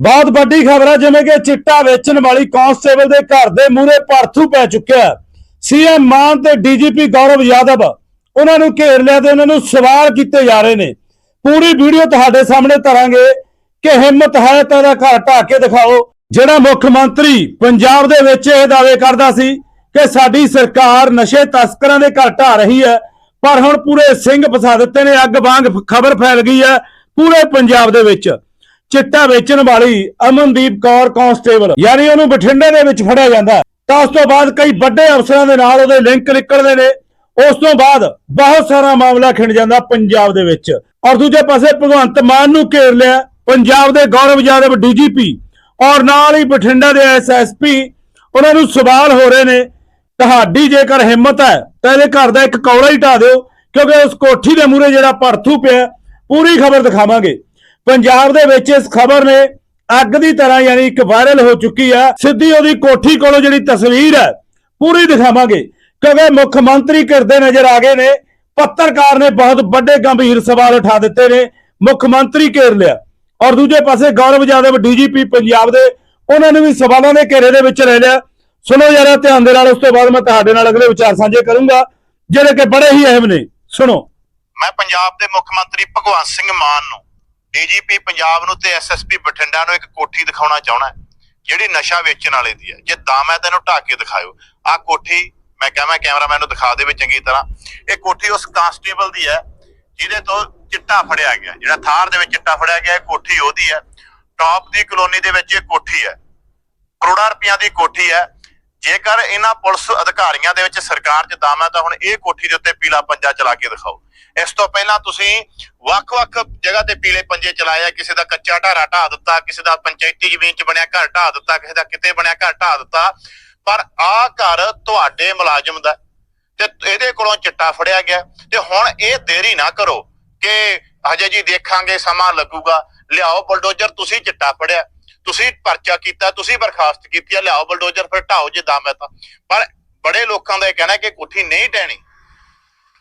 ਬਹੁਤ ਵੱਡੀ ਖਬਰ ਹੈ ਜਿਵੇਂ ਕਿ ਚਿੱਟਾ ਵੇਚਣ ਵਾਲੀ ਕਾਂਸਟੇਬਲ ਦੇ ਘਰ ਦੇ ਮੂਹਰੇ ਭਰਥੂ ਪੈ ਚੁੱਕਿਆ ਸੀਐਮ ਮਾਨ ਤੇ ਡੀਜੀਪੀ ਗੌਰਵ ਯਾਦਵ, ਉਹਨਾਂ ਨੂੰ ਘੇਰ ਲਿਆ ਤੇ ਉਹਨਾਂ ਨੂੰ ਸਵਾਲ ਕੀਤੇ ਜਾ ਰਹੇ ਨੇ। ਪੂਰੀ ਵੀਡੀਓ ਤੁਹਾਡੇ ਸਾਹਮਣੇ ਧਰਾਂਗੇ ਕਿ ਹਿੰਮਤ ਹੈ ਤਾਂ ਇਹਦਾ ਘਰ ਢਾਹ ਕੇ ਦਿਖਾਓ। ਜਿਹੜਾ ਮੁੱਖ ਮੰਤਰੀ ਪੰਜਾਬ ਦੇ ਵਿੱਚ ਇਹ ਦਾਅਵੇ ਕਰਦਾ ਸੀ ਕਿ ਸਾਡੀ ਸਰਕਾਰ ਨਸ਼ੇ ਤਸਕਰਾਂ ਦੇ ਘਰ ਢਾਹ ਰਹੀ ਹੈ, ਪਰ ਹੁਣ ਪੂਰੇ ਸਿੰਘ ਫਸਾ ਦਿੱਤੇ ਨੇ, ਅੱਗ ਵਾਂਗ ਖਬਰ ਫੈਲ ਗਈ ਹੈ ਪੂਰੇ ਪੰਜਾਬ ਦੇ ਵਿੱਚ। ਚਿੱਟਾ ਵੇਚਣ ਵਾਲੀ ਅਮਨਦੀਪ ਕੌਰ ਕਾਂਸਟੇਬਲ, ਯਾਨੀ ਉਹਨੂੰ ਬਠਿੰਡੇ ਦੇ ਵਿੱਚ ਫੜਿਆ ਜਾਂਦਾ ਹੈ। ਤਾਂ ਉਸ ਤੋਂ ਬਾਅਦ ਕਈ ਵੱਡੇ ਅਫਸਰਾਂ ਦੇ ਨਾਲ ਉਹਦੇ ਲਿੰਕ ਨਿਕਲਦੇ ਨੇ। ਉਸ ਤੋਂ ਬਾਅਦ ਬਹੁਤ ਸਾਰਾ ਮਾਮਲਾ ਖਿੰਡ ਜਾਂਦਾ ਪੰਜਾਬ ਦੇ ਵਿੱਚ। ਔਰ ਦੂਜੇ ਪਾਸੇ ਭਗਵੰਤ ਮਾਨ ਨੂੰ ਘੇਰ ਲਿਆ ਪੰਜਾਬ ਦੇ ਗੌਰਵ ਯਾਦਵ ਡੀਜੀਪੀ ਔਰ ਨਾਲ ਹੀ ਬਠਿੰਡਾ ਦੇ ਐਸਐਸਪੀ ਉਹਨਾਂ ਨੂੰ ਸਵਾਲ ਹੋ ਰਹੇ ਨੇ, ਤੁਹਾਡੀ ਜੇਕਰ ਹਿੰਮਤ ਹੈ ਤਾਂ ਇਹਦੇ ਘਰ ਦਾ ਇੱਕ ਕੌੜਾ ਹੀ ਢਾ ਦਿਓ, ਕਿਉਂਕਿ ਉਸ ਕੋਠੀ ਦੇ ਮੂਹਰੇ ਜਿਹੜਾ ਭਰਥੂ ਪਿਆ, ਪੂਰੀ ਖਬਰ ਦਿਖਾਵਾਂਗੇ। ਪੰਜਾਬ ਦੇ ਵਿੱਚ ਇਸ ਖਬਰ ਨੇ ਅੱਗ ਦੀ ਤਰ੍ਹਾਂ ਯਾਨੀ ਇੱਕ ਵਾਇਰਲ ਹੋ ਚੁੱਕੀ ਆ। ਸਿੱਧੀ ਉਹਦੀ ਕੋਠੀ ਕੋਲੋਂ ਜਿਹੜੀ ਤਸਵੀਰ ਹੈ, ਪੂਰੀ ਦਿਖਾਵਾਂਗੇ। ਕਿਉਂਕਿ ਮੁੱਖ ਮੰਤਰੀ ਕਰਦੇ ਨਜ਼ਰ ਆ ਗਏ ਨੇ। ਪੱਤਰਕਾਰ ਨੇ ਬਹੁਤ ਵੱਡੇ ਗੰਭੀਰ ਸਵਾਲ ਉਠਾ ਦਿੱਤੇ ਨੇ। ਮੁੱਖ ਮੰਤਰੀ ਘੇਰ ਲਿਆ। ਔਰ ਦੂਜੇ ਪਾਸੇ ਗੌਰਵ ਯਾਦਵ ਡੀਜੀਪੀ ਪੰਜਾਬ ਦੇ, ਉਹਨਾਂ ਨੇ ਵੀ ਸਵਾਲਾਂ ਦੇ ਘੇਰੇ ਦੇ ਵਿੱਚ ਰਹਿ ਲਿਆ। ਸੁਣੋ ਜਰਾ ਧਿਆਨ ਦੇ ਨਾਲ, ਉਸ ਤੋਂ ਬਾਅਦ ਮੈਂ ਤੁਹਾਡੇ ਨਾਲ ਅਗਲੇ ਵਿਚਾਰ ਸਾਂਝੇ ਕਰੂੰਗਾ। ਜਿਹੜੇ ਕਿ ਬੜੇ ਹੀ ਅਹਿਮ ਨੇ। ਸੁਣੋ। ਮੈਂ ਪੰਜਾਬ ਦੇ ਮੁੱਖ ਮੰਤਰੀ ਭਗਵੰਤ ਸਿੰਘ ਮਾਨ ਨੂੰ ਡੀਜੀਪੀ ਪੰਜਾਬ ਨੂੰ ਤੇ ਐਸਐਸਪੀ ਬਠਿੰਡਾ ਨੂੰ ਇੱਕ ਕੋਠੀ ਦਿਖਾਉਣਾ ਚਾਹਣਾ ਜਿਹੜੀ ਨਸ਼ਾ ਵੇਚਣ ਵਾਲੇ ਦੀ ਹੈ। ਜੇ ਦਮ ਹੈ ਤੈਨੂੰ ਢੱਕ ਕੇ ਦਿਖਾਇਓ। ਆਹ ਕੋਠੀ ਮੈਂ ਕਹਾਂ ਕੈਮਰਾਮੈਨ ਨੂੰ ਦਿਖਾ ਦੇਵੇ ਚੰਗੀ ਤਰ੍ਹਾਂ। ਇਹ ਕੋਠੀ ਉਸ ਕਾਂਸਟੇਬਲ ਦੀ ਹੈ, ਜਿਹਦੇ ਤੋਂ ਚਿੱਟਾ ਫੜਿਆ ਗਿਆ। ਜਿਹੜਾ ਥਾਰ ਦੇ ਵਿੱਚ ਚਿੱਟਾ ਫੜਿਆ ਗਿਆ, ਇਹ ਕੋਠੀ ਉਹਦੀ ਹੈ। ਟੌਪ ਦੀ ਕਲੋਨੀ ਦੇ ਵਿੱਚ ਇਹ ਕੋਠੀ ਹੈ। ਕਰੋੜਾਂ ਰੁਪਈਆਂ ਦੀ ਕੋਠੀ ਹੈ। ਜੇਕਰ ਇਹਨਾਂ ਪੁਲਿਸ ਅਧਿਕਾਰੀਆਂ ਦੇ ਵਿੱਚ ਸਰਕਾਰ 'ਚ ਦਮ ਹੈ ਤਾਂ ਹੁਣ ਇਹ ਕੋਠੀ ਦੇ ਉੱਤੇ ਪੀਲਾ ਪੰਜਾ ਚਲਾ ਕੇ ਦਿਖਾਓ। ਇਸ ਤੋਂ ਪਹਿਲਾਂ ਤੁਸੀਂ ਵੱਖ-ਵੱਖ ਜਗ੍ਹਾ ਤੇ ਪੀਲੇ ਪੰਜੇ ਚਲਾਏ ਕਿਸੇ ਦਾ ਕੱਚਾ ਢਾਰਾ ਢਾ ਦਿੱਤਾ, ਕਿਸੇ ਦਾ ਪੰਚਾਇਤੀ ਜ਼ਮੀਨ 'ਚ ਬਣਿਆ ਘਰ ਢਾ ਦਿੱਤਾ, ਕਿਸੇ ਦਾ ਕਿਤੇ ਬਣਿਆ ਘਰ ਢਾ ਦਿੱਤਾ। ਪਰ ਆਹ ਘਰ ਤੁਹਾਡੇ ਮੁਲਾਜ਼ਮ ਦਾ ਤੇ ਇਹਦੇ ਕੋਲੋਂ ਚਿੱਟਾ ਫੜਿਆ ਗਿਆ ਤੇ ਹੁਣ ਇਹ ਦੇਰੀ ਨਾ ਕਰੋ ਕਿ ਹਜੇ ਜੀ ਦੇਖਾਂਗੇ, ਸਮਾਂ ਲੱਗੂਗਾ। ਲਿਆਓ ਬਲਡੋਜ਼ਰ, ਤੁਸੀਂ ਚਿੱਟਾ ਫੜਿਆ। ਤੁਸੀਂ ਪਰਚਾ ਕੀਤਾ, ਤੁਸੀਂ ਬਰਖਾਸਤ ਕੀਤੀ ਆ, ਲਿਆਓ ਬਲਡੋਜ਼ਰ, ਫਿਰ ਢਾਓ ਜੇ ਦਮ ਹੈ ਤਾਂ। ਪਰ ਬੜੇ ਲੋਕਾਂ ਦਾ ਇਹ ਕਹਿਣਾ ਕਿ ਕੋਠੀ ਨਹੀਂ ਢਹਿਣੀ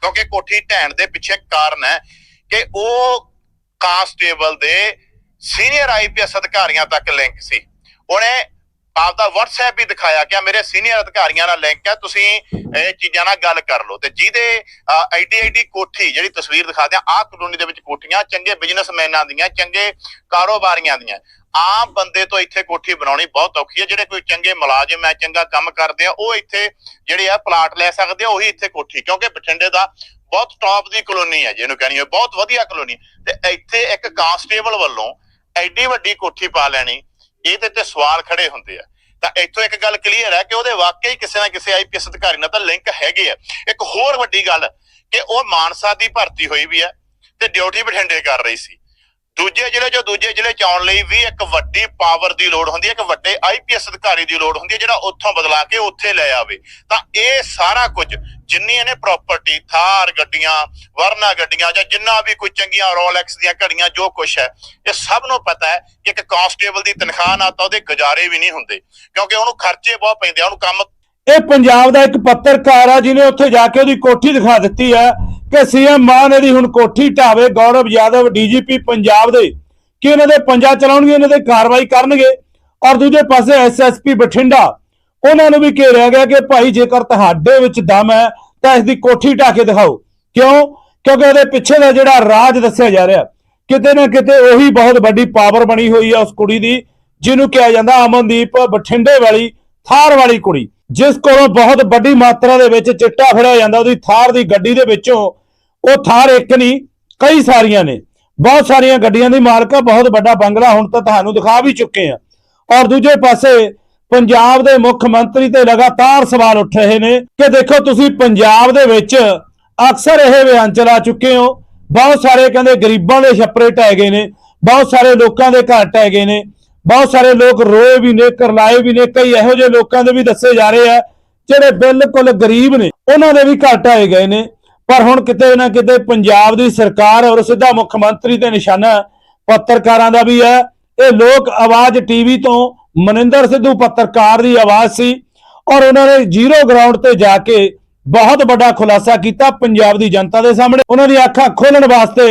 ਕਿਉਂਕਿ ਕੋਠੀ ਢਹਿਣ ਦੇ ਪਿੱਛੇ ਕਾਰਨ ਹੈ ਕਿ ਉਹ ਕਾਂਸਟੇਬਲ ਦੇ ਸੀਨੀਅਰ ਆਈਪੀਐਸ ਅਧਿਕਾਰੀਆਂ ਤੱਕ ਲਿੰਕ ਸੀ। ਉਹਨੇ ਆਪਦਾ WhatsApp ਵੀ ਦਿਖਾਇਆ ਕਿ ਮੇਰੇ ਸੀਨੀਅਰ ਅਧਿਕਾਰੀਆਂ ਨਾਲ ਲਿੰਕ ਹੈ, ਤੁਸੀਂ ਇਹ ਚੀਜ਼ਾਂ ਨਾਲ ਗੱਲ ਕਰ ਲਓ। ਤੇ ਜਿਹਦੇ ਆਈਡੀ ਆਈਡੀ ਕੋਠੀ ਜਿਹੜੀ ਤਸਵੀਰ ਦਿਖਾਦੇ ਆ, ਆਹ ਕਲੋਨੀ ਦੇ ਵਿੱਚ ਕੋਠੀਆਂ, ਚੰਗੇ ਬਿਜ਼ਨਸਮੈਨਾਂ ਦੀਆਂ, ਚੰਗੇ ਕਾਰੋਬਾਰੀਆਂ ਦੀਆਂ। ਆਮ ਬੰਦੇ ਤੋਂ ਇੱਥੇ ਕੋਠੀ ਬਣਾਉਣੀ ਬਹੁਤ ਔਖੀ ਹੈ। ਜਿਹੜੇ ਕੋਈ ਚੰਗੇ ਮੁਲਾਜ਼ਮ ਹੈ, ਚੰਗਾ ਕੰਮ ਕਰਦੇ ਆ, ਉਹ ਇੱਥੇ ਜਿਹੜੇ ਆ ਪਲਾਟ ਲੈ ਸਕਦੇ ਆ, ਉਹੀ ਇੱਥੇ ਕੋਠੀ। ਕਿਉਂਕਿ ਬਠਿੰਡੇ ਦਾ ਬਹੁਤ ਟੌਪ ਦੀ ਕਲੋਨੀ ਹੈ, ਜਿਹਨੂੰ ਕਹਿਣੀ ਬਹੁਤ ਵਧੀਆ ਕਲੋਨੀ। ਤੇ ਇੱਥੇ ਇੱਕ ਕਾਂਸਟੇਬਲ ਵੱਲੋਂ ਐਡੀ ਵੱਡੀ ਕੋਠੀ ਪਾ ਲੈਣੀ ਇਹਦੇ ਤੇ ਸਵਾਲ ਖੜੇ ਹੁੰਦੇ ਆ। ਤਾਂ ਇੱਥੋਂ ਇੱਕ ਗੱਲ ਕਲੀਅਰ ਹੈ ਕਿ ਉਹਦੇ ਵਾਕਈ ਕਿਸੇ ਨਾ ਕਿਸੇ ਆਈਪੀਐਸ ਅਧਿਕਾਰੀ ਨਾਲ ਤਾਂ ਲਿੰਕ ਹੈਗੇ ਆ। ਇੱਕ ਹੋਰ ਵੱਡੀ ਗੱਲ ਕਿ ਉਹ ਮਾਨਸਾ ਦੀ ਭਰਤੀ ਹੋਈ ਵੀ ਹੈ ਤੇ ਡਿਊਟੀ ਬਠਿੰਡੇ ਕਰ ਰਹੀ ਸੀ। ਦੂਜੇ ਜ਼ਿਲ੍ਹੇ ਚੋਂ ਦੂਜੇ ਜ਼ਿਲ੍ਹੇ ਚ ਆਉਣ ਲਈ ਵੀ ਇੱਕ ਵੱਡੀ ਪਾਵਰ ਦੀ ਲੋੜ ਹੁੰਦੀ ਹੈ, ਇੱਕ ਵੱਡੇ ਆਈਪੀਐਸ ਅਧਿਕਾਰੀ ਦੀ ਲੋੜ ਹੁੰਦੀ ਹੈ, ਜਿਹੜਾ ਉੱਥੋਂ ਬਦਲਾ ਕੇ ਉੱਥੇ ਲੈ ਆਵੇ। ਤਾਂ ਇਹ ਸਾਰਾ ਕੁਝ ਜਿੰਨੀ ਇਹਨੇ ਪ੍ਰਾਪਰਟੀ ਥਾਰ ਗੱਡੀਆਂ, ਵਰਨਾ ਗੱਡੀਆਂ ਜਾਂ ਜਿੰਨਾ ਵੀ ਕੋਈ ਚੰਗੀਆਂ ਰੋਲੈਕਸ ਦੀਆਂ ਘੜੀਆਂ, ਜੋ ਕੁਝ ਹੈ, ਇਹ ਸਭ ਨੂੰ ਪਤਾ ਹੈ ਕਿ ਇੱਕ ਕਾਂਸਟੇਬਲ ਦੀ ਤਨਖਾਹ ਨਾਲ ਤਾਂ ਉਹਦੇ ਗੁਜ਼ਾਰੇ ਵੀ ਨਹੀਂ ਹੁੰਦੇ, ਕਿਉਂਕਿ ਉਹਨੂੰ ਖਰਚੇ ਬਹੁਤ ਪੈਂਦੇ ਆ, ਉਹਨੂੰ ਕੰਮ ਇਹ ਪੰਜਾਬ ਦਾ ਇੱਕ ਪੱਤਰਕਾਰ ਆ, ਜਿਹਨੇ ਉੱਥੇ ਜਾ ਕੇ ਉਹਦੀ ਕੋਠੀ ਦਿਖਾ ਦਿੱਤੀ ਹੈ ਕਿ ਸੀਐਮ ਮਾਨ ਇਹਦੀ ਹੁਣ ਕੋਠੀ ਢਾਵੇ, ਗੌਰਵ ਯਾਦਵ ਡੀਜੀਪੀ ਪੰਜਾਬ ਦੇ, ਕਿ ਇਹਨਾਂ ਦੇ ਪੰਜਾ ਚਲਾਉਣਗੇ, ਇਹਨਾਂ ਤੇ ਕਾਰਵਾਈ ਕਰਨਗੇ, ਔਰ ਦੂਜੇ ਪਾਸੇ ਐਸਐਸਪੀ ਬਠਿੰਡਾ, ਉਹਨਾਂ ਨੂੰ ਵੀ ਘੇਰਿਆ ਗਿਆ ਕਿ ਭਾਈ ਜੇਕਰ ਤੁਹਾਡੇ ਵਿੱਚ ਦਮ ਹੈ, ਤਾਂ ਇਸ ਦੀ ਕੋਠੀ ਢਾ ਕੇ ਦਿਖਾਓ। ਕਿਉਂ? ਕਿਉਂਕਿ ਉਹਦੇ ਪਿੱਛੇ ਦਾ ਜਿਹੜਾ ਰਾਜ ਦੱਸਿਆ ਜਾ ਰਿਹਾ, ਕਿਤੇ ਨਾ ਕਿਤੇ ਉਹੀ ਬਹੁਤ ਵੱਡੀ ਪਾਵਰ ਬਣੀ ਹੋਈ ਹੈ ਉਸ ਕੁੜੀ ਦੀ, ਜਿਹਨੂੰ ਕਿਹਾ ਜਾਂਦਾ ਅਮਨਦੀਪ ਬਠਿੰਡੇ ਵਾਲੀ, ਥਾਰ ਵਾਲੀ ਕੁੜੀ, ਜਿਸ ਕੋਲੋਂ ਬਹੁਤ ਵੱਡੀ ਮਾਤਰਾ ਦੇ ਵਿੱਚ ਚਿੱਟਾ ਫੜਿਆ ਜਾਂਦਾ, ਉਹਦੀ ਥਾਰ ਦੀ ਗੱਡੀ ਦੇ ਵਿੱਚੋਂ ਉਹ ਥਾਰ ਇੱਕ ਨਹੀਂ, ਕਈ ਸਾਰੀਆਂ ਨੇ। ਬਹੁਤ ਸਾਰੀਆਂ ਗੱਡੀਆਂ ਦੀ ਮਾਲਕ ਆ, ਬਹੁਤ ਵੱਡਾ ਬੰਗਲਾ, ਹੁਣ ਤਾਂ ਤੁਹਾਨੂੰ ਦਿਖਾ ਵੀ ਚੁੱਕੇ ਆ। ਔਰ ਦੂਜੇ ਪਾਸੇ ਪੰਜਾਬ ਦੇ ਮੁੱਖ ਮੰਤਰੀ ਤੇ ਲਗਾਤਾਰ ਸਵਾਲ ਉੱਠ ਰਹੇ ਨੇ ਕਿ ਦੇਖੋ ਤੁਸੀਂ ਪੰਜਾਬ ਦੇ ਵਿੱਚ ਅਕਸਰ ਇਹ ਬਿਆਨ ਚਲਾ ਚੁੱਕੇ ਹੋ। ਬਹੁਤ ਸਾਰੇ ਕਹਿੰਦੇ ਗਰੀਬਾਂ ਦੇ ਛੱਪਰੇ ਢਹਿ ਗਏ ਨੇ, ਬਹੁਤ ਸਾਰੇ ਲੋਕਾਂ ਦੇ ਘਰ ਢਹਿ ਗਏ ਨੇ, ਬਹੁਤ ਸਾਰੇ ਲੋਕ ਰੋਏ ਵੀ ਨੇ, ਕਰਲਾਏ ਵੀ ਨੇ, ਕਈ ਇਹੋ ਜਿਹੇ ਲੋਕਾਂ ਦੇ ਵੀ ਦੱਸੇ ਜਾ ਰਹੇ ਆ ਜਿਹੜੇ ਬਿਲਕੁਲ ਗਰੀਬ ਨੇ। ਉਹਨਾਂ ਦੇ ਵੀ ਘਰ ਢਾਏ ਗਏ ਨੇ। ਪਰ ਹੁਣ ਕਿਤੇ ਨਾ ਕਿਤੇ ਪੰਜਾਬ ਦੀ ਸਰਕਾਰ ਔਰ ਸਿੱਧਾ ਮੁੱਖ ਮੰਤਰੀ ਤੇ ਨਿਸ਼ਾਨਾ ਪੱਤਰਕਾਰਾਂ ਦਾ ਵੀ ਹੈ। ਇਹ ਲੋਕ ਆਵਾਜ਼ ਟੀਵੀ ਤੋਂ ਮਨਿੰਦਰ ਸਿੱਧੂ ਪੱਤਰਕਾਰ ਦੀ ਆਵਾਜ਼ ਸੀ ਔਰ ਉਹਨਾਂ ਨੇ ਜ਼ੀਰੋ ਗਰਾਊਂਡ ਤੇ ਜਾ ਕੇ ਬਹੁਤ ਵੱਡਾ ਖੁਲਾਸਾ ਕੀਤਾ ਪੰਜਾਬ ਦੀ ਜਨਤਾ ਦੇ ਸਾਹਮਣੇ। ਉਹਨਾਂ ਦੀ ਅੱਖਾਂ ਖੋਲਣ ਵਾਸਤੇ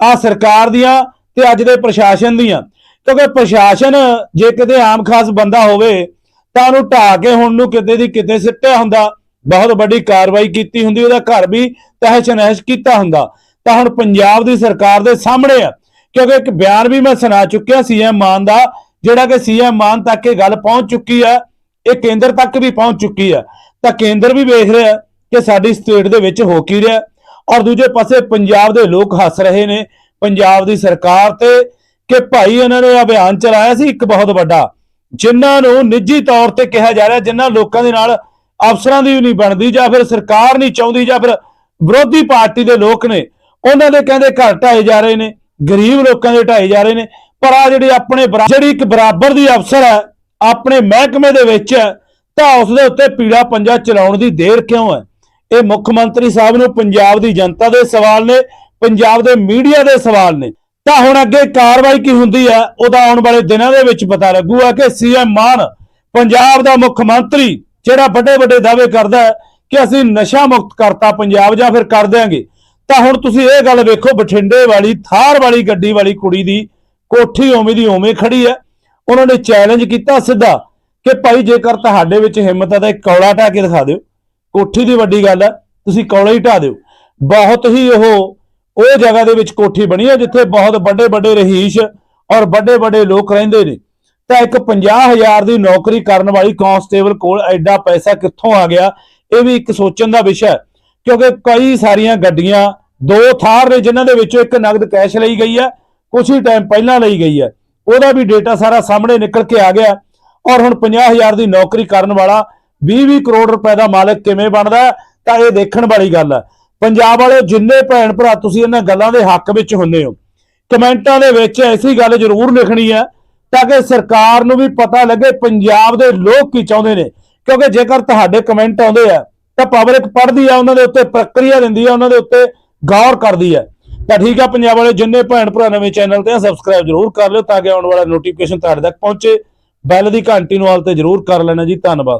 ਆ ਸਰਕਾਰ ਦੀਆਂ ਤੇ ਅੱਜ ਦੇ ਪ੍ਰਸ਼ਾਸਨ ਦੀਆਂ। ਕਿਉਂਕਿ ਪ੍ਰਸ਼ਾਸਨ ਜੇ ਕਿਤੇ ਆਮ ਖਾਸ ਬੰਦਾ ਹੋਵੇ ਤਾਂ ਉਹਨੂੰ ਢਾ ਕੇ ਹੁਣ ਨੂੰ ਕਿਤੇ ਦੀ ਕਿਤੇ ਸਿੱਟਿਆ ਹੁੰਦਾ। ਬਹੁਤ ਵੱਡੀ ਕਾਰਵਾਈ ਕੀਤੀ ਹੁੰਦੀ, ਉਹਦਾ ਘਰ ਵੀ ਤਹਿਸ਼ ਨਹਿਸ਼ ਕੀਤਾ ਹੁੰਦਾ। ਤਾਂ ਹੁਣ ਪੰਜਾਬ ਦੀ ਸਰਕਾਰ ਦੇ ਸਾਹਮਣੇ ਆ, ਕਿਉਂਕਿ ਇੱਕ ਬਿਆਨ ਵੀ ਮੈਂ ਸੁਣਾ ਚੁੱਕਿਆ ਸੀਐਮ ਮਾਨ ਦਾ, ਜਿਹੜਾ ਕਿ ਸੀਐਮ ਮਾਨ ਤੱਕ ਇਹ ਗੱਲ ਪਹੁੰਚ ਚੁੱਕੀ ਆ, ਇਹ ਕੇਂਦਰ ਤੱਕ ਵੀ ਪਹੁੰਚ ਚੁੱਕੀ ਆ। ਤਾਂ ਕੇਂਦਰ ਵੀ ਵੇਖ ਰਿਹਾ ਕਿ ਸਾਡੀ ਸਟੇਟ ਦੇ ਵਿੱਚ ਹੋ ਕੀ ਰਿਹਾ, ਔਰ ਦੂਜੇ ਪਾਸੇ ਪੰਜਾਬ ਦੇ ਲੋਕ ਹੱਸ ਰਹੇ ਨੇ, ਪੰਜਾਬ ਦੀ ਸਰਕਾਰ ਤੇ ਕਿ ਭਾਈ ਇਹਨਾਂ ਨੇ ਅਭਿਆਨ ਚਲਾਇਆ ਸੀ ਇੱਕ ਬਹੁਤ ਵੱਡਾ, ਜਿਨ੍ਹਾਂ ਨੂੰ ਨਿੱਜੀ ਤੌਰ ਤੇ ਕਿਹਾ ਜਾ ਰਿਹਾ, ਜਿਨ੍ਹਾਂ ਲੋਕਾਂ ਦੇ ਨਾਲ ਅਫਸਰਾਂ ਦੀ ਨਹੀਂ ਬਣਦੀ ਜਾਂ ਫਿਰ ਸਰਕਾਰ ਨਹੀਂ ਚਾਹੁੰਦੀ ਜਾਂ ਫਿਰ ਵਿਰੋਧੀ ਪਾਰਟੀ ਦੇ ਲੋਕ ਨੇ ਉਹਨਾਂ ਦੇ ਕਹਿੰਦੇ ਘਰ ਢਾਏ ਜਾ ਰਹੇ ਨੇ ਗਰੀਬ ਲੋਕਾਂ ਦੇ ਢਾਏ ਜਾ ਰਹੇ ਨੇ ਪਰ ਆ ਜਿਹੜੀ ਆਪਣੇ ਬਰਾ- ਜਿਹੜੀ ਇੱਕ ਬਰਾਬਰ ਦੀ ਅਫਸਰ ਹੈ ਆਪਣੇ ਮਹਿਕਮੇ ਦੇ ਵਿੱਚ ਹੈ, ਤਾਂ ਉਸ ਦੇ ਉੱਤੇ ਪੀੜਾ ਪੰਜਾ ਚਲਾਉਣ ਦੀ ਦੇਰ ਕਿਉਂ ਹੈ? ਇਹ ਮੁੱਖ ਮੰਤਰੀ ਸਾਹਿਬ ਨੂੰ ਪੰਜਾਬ ਦੀ ਜਨਤਾ ਦੇ ਸਵਾਲ ਨੇ ਪੰਜਾਬ ਦੇ ਮੀਡੀਆ ਦੇ ਸਵਾਲ ਨੇ। ਤਾਂ ਹੁਣ ਅੱਗੇ ਕਾਰਵਾਈ ਕੀ ਹੁੰਦੀ ਹੈ ਉਹਦਾ ਆਉਣ ਵਾਲੇ ਦਿਨਾਂ ਦੇ ਵਿੱਚ ਪਤਾ ਲੱਗੂਗਾ ਕਿ ਸੀਐਮ ਮਾਨ ਪੰਜਾਬ ਦਾ ਮੁੱਖ ਮੰਤਰੀ ਜਿਹੜਾ ਵੱਡੇ ਵੱਡੇ ਦਾਅਵੇ ਕਰਦਾ ਹੈ ਕਿ ਅਸੀਂ ਨਸ਼ਾ ਮੁਕਤ ਕਰਤਾ ਪੰਜਾਬ ਜਾਂ ਫਿਰ ਕਰ ਦਿਆਂਗੇ, ਤਾਂ ਹੁਣ ਤੁਸੀਂ ਇਹ ਗੱਲ ਵੇਖੋ, ਬਠਿੰਡੇ ਵਾਲੀ, ਥਾਰ ਵਾਲੀ ਗੱਡੀ ਵਾਲੀ ਕੁੜੀ ਦੀ ਕੋਠੀ ਉਵੇਂ ਦੀ ਉਵੇਂ ਖੜੀ ਹੈ। ਉਹਨਾਂ ਨੇ ਚੈਲੰਜ ਕੀਤਾ ਸਿੱਧਾ ਕਿ ਭਾਈ ਜੇਕਰ ਤੁਹਾਡੇ ਵਿੱਚ ਹਿੰਮਤ ਹੈ ਤਾਂ ਇੱਕ ਕੌਲਾ ਢਾ ਕੇ ਦਿਖਾ ਦਿਓ। ਕੋਠੀ ਦੀ ਵੱਡੀ ਗੱਲ ਹੈ, ਤੁਸੀਂ ਕੌਲਾ ਹੀ ਢਾ ਦਿਓ। ਬਹੁਤ ਹੀ ਉਹ ਉਹ ਜਗ੍ਹਾ ਦੇ ਵਿੱਚ ਕੋਠੀ ਬਣੀ ਹੈ ਜਿੱਥੇ ਬਹੁਤ ਵੱਡੇ ਵੱਡੇ ਰਹੀਸ਼ ਔਰ ਵੱਡੇ ਵੱਡੇ ਲੋਕ ਰਹਿੰਦੇ ਨੇ। ਤਾਂ ਇੱਕ 50000 ਦੀ ਨੌਕਰੀ ਕਰਨ ਵਾਲੀ ਕਾਂਸਟੇਬਲ ਕੋਲ ਐਡਾ ਪੈਸਾ ਕਿੱਥੋਂ ਆ ਗਿਆ? ਇਹ ਵੀ ਇੱਕ ਸੋਚਣ ਦਾ ਵਿਸ਼ਾ ਹੈ, ਕਿਉਂਕਿ ਕਈ ਸਾਰੀਆਂ ਗੱਡੀਆਂ ਦੋ ਥਾਰ ਨੇ, ਜਿਨ੍ਹਾਂ ਦੇ ਵਿੱਚੋਂ ਇੱਕ ਨਗਦ ਕੈਸ਼ ਲਈ ਗਈ ਹੈ ਕੁਝ ਹੀ ਟਾਈਮ ਪਹਿਲਾਂ ਲਈ ਗਈ ਹੈ। ਉਹਦਾ ਵੀ ਡੇਟਾ ਸਾਰਾ ਸਾਹਮਣੇ ਨਿਕਲ ਕੇ ਆ ਗਿਆ ਔਰ ਹੁਣ 50000 ਦੀ ਨੌਕਰੀ ਕਰਨ ਵਾਲਾ 20-20 ਕਰੋੜ ਰੁਪਏ ਦਾ ਮਾਲਕ ਕਿਵੇਂ ਬਣਦਾ ਤਾਂ ਇਹ ਦੇਖਣ ਵਾਲੀ ਗੱਲ ਹੈ। ਪੰਜਾਬ ਵਾਲੇ ਜਿੰਨੇ ਭੈਣ ਭਰਾ ਤੁਸੀਂ ਇਹਨਾਂ ਗੱਲਾਂ ਦੇ ਹੱਕ ਵਿੱਚ ਹੁੰਦੇ ਹੋ, ਕਮੈਂਟਾਂ ਦੇ ਵਿੱਚ ਐਸੀ ਗੱਲ ਜ਼ਰੂਰ ਲਿਖਣੀ ਹੈ ਤਾਂ ਕਿ ਸਰਕਾਰ ਨੂੰ ਵੀ ਪਤਾ ਲੱਗੇ ਪੰਜਾਬ ਦੇ ਲੋਕ ਕੀ ਚਾਹੁੰਦੇ ਨੇ। ਕਿਉਂਕਿ ਜੇਕਰ ਤੁਹਾਡੇ ਕਮੈਂਟ ਆਉਂਦੇ ਆ, ਤਾਂ ਪਬਲਿਕ ਪੜ੍ਹਦੀ ਆ, ਉਹਨਾਂ ਦੇ ਉੱਤੇ ਪ੍ਰਕਿਰਿਆ ਦਿੰਦੀ ਆ, ਉਹਨਾਂ ਦੇ ਉੱਤੇ ਗੌਰ ਕਰਦੀ ਆ। ਤਾਂ ਠੀਕ ਆ, ਪੰਜਾਬ ਵਾਲੇ ਜਿੰਨੇ ਭੈਣ ਭਰਾ ਨਵੇਂ ਚੈਨਲ ਤੇ ਆ ਸਬਸਕ੍ਰਾਈਬ ਜ਼ਰੂਰ ਕਰ ਲਿਓ ਤਾਂ ਕਿ ਆਉਣ ਵਾਲਾ ਨੋਟੀਫਿਕੇਸ਼ਨ ਤੁਹਾਡੇ ਤੱਕ ਪਹੁੰਚੇ। ਬੈਲ ਦੀ ਘੰਟੀ ਨੂੰ ਆਲ ਤੇ ਜ਼ਰੂਰ ਕਰ ਲੈਣਾ ਜੀ। ਧੰਨਵਾਦ।